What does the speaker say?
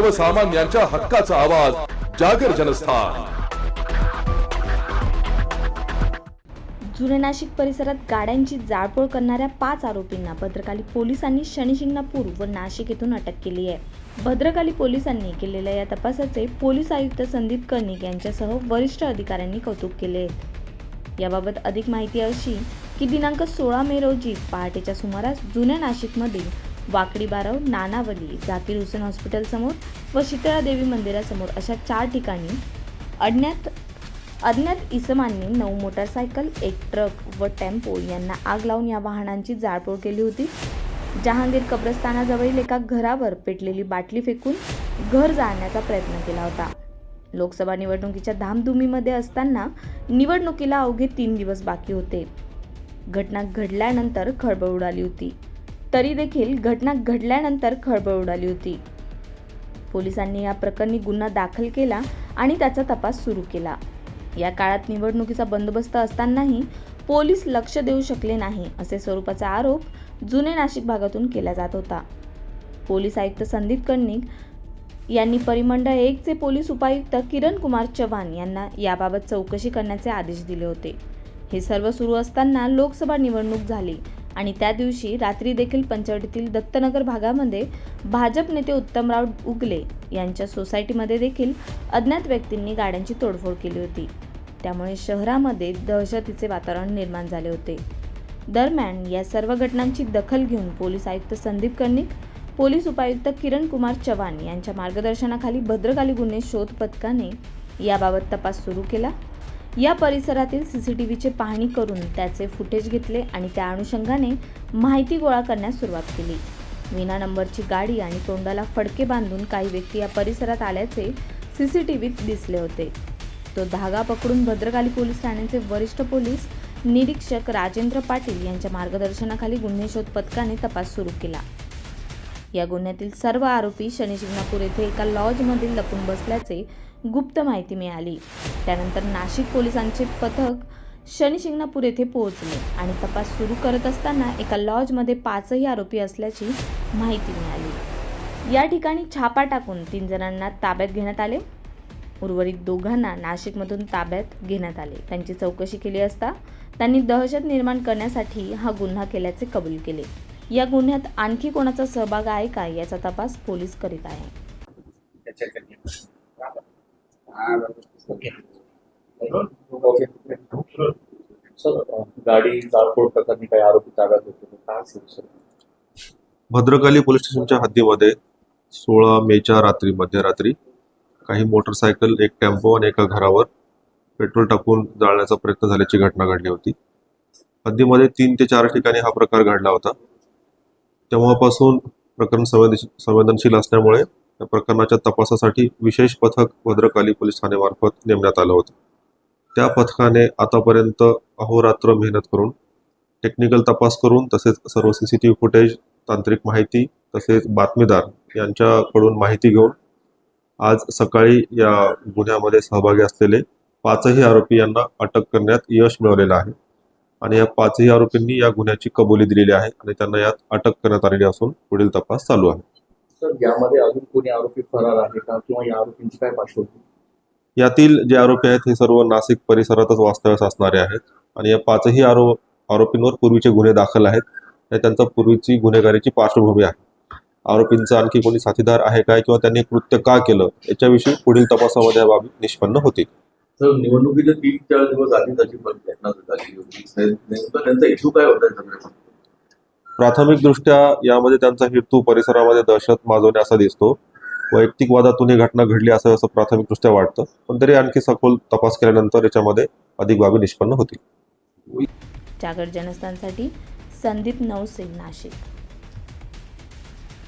सर्वसामान्यांच्या हक्काचा आवाज जागर जनस्थान. जुने नाशिक परिसरात गाड्यांची जाळपोळ करणाऱ्या पाच आरोपींना भद्रकाली पोलिसांनी शनिशिंगणापूर व नाशिक येथून अटक केली आहे. भद्रकाली पोलिसांनी केलेल्या या तपासाचे पोलीस आयुक्त संदीप कर्णिक यांच्यासह वरिष्ठ अधिकाऱ्यांनी कौतुक केले आहे. याबाबत अधिक माहिती अशी की दिनांक सोळा मे रोजी पहाटेच्या सुमारास जुन्या नाशिकमधील वाकडी बारव नानावली झाकीर हुसेन हॉस्पिटलसमोर व शीतळा देवी मंदिरासमोर अशा चार ठिकाणी अज्ञात अज्ञात इसमांनी नऊ मोटारसायकल एक ट्रक व टेम्पो यांना आग लावून या वाहनांची जाळपोळ केली होती. जहांगीर कब्रस्तानाजवळील एका घरावर पेटलेली बाटली फेकून घर जाळण्याचा प्रयत्न केला होता. लोकसभा निवडणुकीच्या धामधुमीमध्ये असताना निवडणुकीला अवघे तीन दिवस बाकी होते. घटना घडल्यानंतर खळबळ उडाली होती. तरी देखील घटना घडल्यानंतर खळबळ उडाली होती. पोलिसांनी या प्रकरणी गुन्हा दाखल केला आणि त्याचा तपास सुरू केला. या काळात निवडणुकीचा बंदोबस्त असतानाही पोलीस लक्ष देऊ शकले नाही असे स्वरूपाचा आरोप जुने नाशिक भागातून केला जात होता. पोलीस आयुक्त संदीप कर्णिक यांनी परिमंडळ एकचे पोलीस उपायुक्त किरण कुमार चव्हाण यांना याबाबत चौकशी करण्याचे आदेश दिले होते. हे सर्व सुरू असताना लोकसभा निवडणूक झाली. आणि त्या दिवशी रात्री देखील पंचवटीतील दत्तनगर भागामध्ये भाजप नेते उत्तमराव उगले यांच्या सोसायटीमध्ये देखील अज्ञात व्यक्तींनी गाड्यांची तोडफोड केली होती. त्यामुळे शहरामध्ये दहशतीचे वातावरण निर्माण झाले होते. दरम्यान या सर्व घटनांची दखल घेऊन पोलीस आयुक्त संदीप कर्णिक पोलीस उपायुक्त किरण कुमार चव्हाण यांच्या मार्गदर्शनाखाली भद्रकाली गुन्हे शोध पथकाने याबाबत तपास सुरू केला. या परिसरातील सी सी टी व्हीचे पाहणी करून त्याचे फुटेज घेतले आणि त्या अनुषंगाने माहिती गोळा करण्यास सुरुवात केली. विना नंबरची गाडी आणि तोंडाला फडके बांधून काही व्यक्ती या परिसरात आल्याचे सी सी टी व्हीत दिसले होते. तो धागा पकडून भद्रकाली पोलीस ठाण्याचे वरिष्ठ पोलीस निरीक्षक राजेंद्र पाटील यांच्या मार्गदर्शनाखाली गुन्हे शोध पथकाने तपास सुरू केला. या गुन्ह्यातील सर्व आरोपी शनिशिंगणापूर येथे एका लॉजमधील लपून बसल्याचे गुप्त माहिती मिळाली. त्यानंतर नाशिक पोलिसांचे पथक शनिशिंगणापूर येथे पोहोचले आणि तपास सुरू करत असताना एका लॉजमध्ये पाचही आरोपी असल्याची माहिती मिळाली. या ठिकाणी छापा टाकून तीन जणांना ताब्यात घेण्यात आले. उर्वरित दोघांना नाशिकमधून ताब्यात घेण्यात आले. त्यांची चौकशी केली असता त्यांनी दहशत निर्माण करण्यासाठी हा गुन्हा केल्याचे कबूल केले. या गुन्ह्यात आणखी कोणाचा सहभाग आहे का याचा तपास पोलीस करीत आहे. गाडी जाळपोळ प्रकरणी काही आरोपी ताब्यात होते काय असेल सर? भद्रकाली पोलीस स्टेशनच्या हद्दीमध्ये सोळा मेच्या रात्री मध्यरात्री काही मोटरसायकल एक टेम्पो आणि एका घरावर पेट्रोल टाकून जाळण्याचा प्रयत्न झाल्याची घटना घडली होती. हद्दीमध्ये तीन ते चार ठिकाणी हा प्रकार घडला होता. तेव्हापासून प्रकरण संवेदनशील संवेदनशील असल्यामुळे या प्रकरणाच्या तपासासाठी विशेष पथक भद्रकाली पोलीस ठाण्यामार्फत नेमण्यात आलं होतं. त्या पथकाने आतापर्यंत अहोरात्र मेहनत करून टेक्निकल तपास करून तसेच सर्व C C T V footage तांत्रिक माहिती तसेच बातमीदार यांच्याकडून माहिती घेऊन आज सकाळी या गुन्ह्यामध्ये सहभागी असलेले पाचही आरोपी यांना अटक करण्यात यश मिळवलेलं आहे. आणि या पाचही आरोपींनी या गुन्ह्याची कबुली दिलेली आहे आणि त्यांना यात अटक करण्यात आलेली असून पुढील तपास चालू आहे. सर यामध्ये अजून कोणी आरोपी फरार आहे का? किंवा या आरोपींची काय पार्श्वभूमी? यातील जे आरोपी आहेत हे सर्व नाशिक परिसरातच वास्तव्यास असणारे आहेत आणि या पाचही आरो आरोपींवर पूर्वीचे गुन्हे दाखल आहेत आणि त्यांचा पूर्वीची गुन्हेगारीची पार्श्वभूमी आहे. आरोपींचा आणखी कोणी साथीदार आहे काय किंवा त्यांनी कृत्य का केलं याच्याविषयी पुढील तपासामध्ये या बाबी निष्पन्न होतील. तर निवडणुकीच्या तीन चार दिवस आधी त्याची पण घटना झाली होती. नेमकं त्यांचा हेतू काय होता सगळ्या प्राथमिकदृष्ट्या यामध्ये त्यांचा हेतू परिसरामध्ये दहशत माजवणे असा दिसतो. वैयक्तिक वादातून ही घटना घडली असं असं प्राथमिकदृष्ट्या वाटतं. पण तरी आणखी सखोल तपास केल्यानंतर याच्यामध्ये अधिक बाबी निष्पन्न होतील. जागर जनस्थानसाठी संदीप नवसे नाशिक.